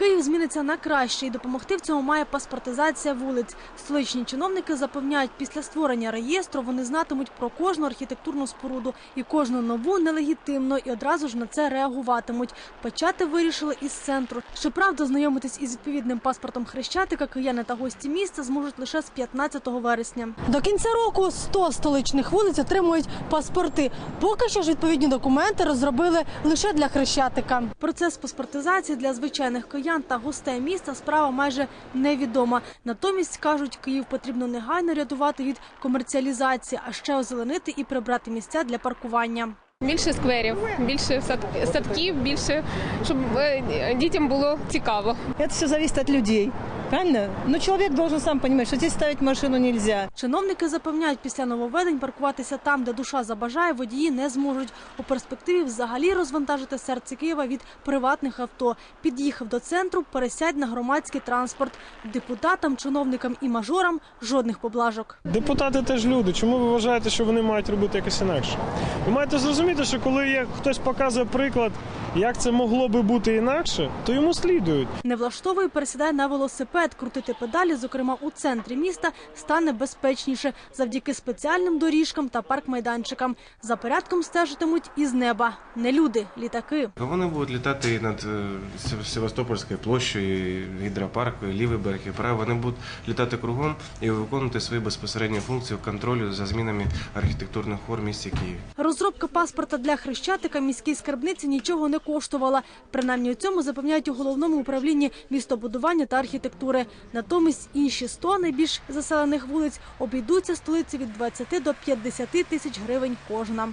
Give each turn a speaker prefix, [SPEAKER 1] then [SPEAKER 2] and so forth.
[SPEAKER 1] Київ зміниться на краще і допомогти в цьому має паспортизація вулиць. Столичні чиновники запевняють, після створення реєстру вони знатимуть про кожну архітектурну споруду і кожну нову нелегітимно і одразу ж на це реагуватимуть. Почати вирішили із центру. Щоправда, знайомитись із відповідним паспортом Хрещатика кияни та гості міста зможуть лише з 15 вересня. До кінця року 100 столичних вулиць отримують паспорти. Поки що ж відповідні документи розробили лише для Хрещатика. Процес паспортизації для звичайних киян та гостей міста справа майже невідома. Натомість кажуть, Київ потрібно негайно рятувати від комерціалізації, а ще озеленити і прибрати місця для паркування.
[SPEAKER 2] Більше скверів, більше сад- садків, більше щоб е, дітям було цікаво.
[SPEAKER 3] Це все залежить от людей. Правильно? Но человек должен сам понимать, что здесь ставить машину нельзя.
[SPEAKER 1] Чиновники запевняють, після нововведень паркуватися там, де душа забажає, водії не зможуть. У перспективі взагалі розвантажити серце Києва від приватних авто. Під'їхав до центру, пересядь на громадський транспорт. Депутатам, чиновникам і мажорам жодних поблажок.
[SPEAKER 4] Депутати теж люди. Чому ви вважаєте, що вони мають робити якось інакше? Ви маєте зрозуміти, що коли є хтось показує приклад, як це могло би бути інакше, то йому слідують.
[SPEAKER 1] Не влаштовує, пересідає на велосипед. Крутити педалі, зокрема у центрі міста, стане безпечніше завдяки спеціальним доріжкам та паркмайданчикам. За порядком стежитимуть із неба. Не люди, літаки.
[SPEAKER 5] Вони будуть літати над е, Севастопольською площею, гідропаркою, лівий берег і правий. Вони будуть літати кругом і виконувати свої безпосередні функції контролю за змінами архітектурних форм місті Києві.
[SPEAKER 1] Розробка паспорта для хрещатика міській скарбниці нічого не коштувала. Принаймні у цьому запевняють у головному управлінні містобудування та архітектури. Натомість інші 100 найбільш заселених вулиць обійдуться столиці від 20 до 50 тисяч гривень кожна.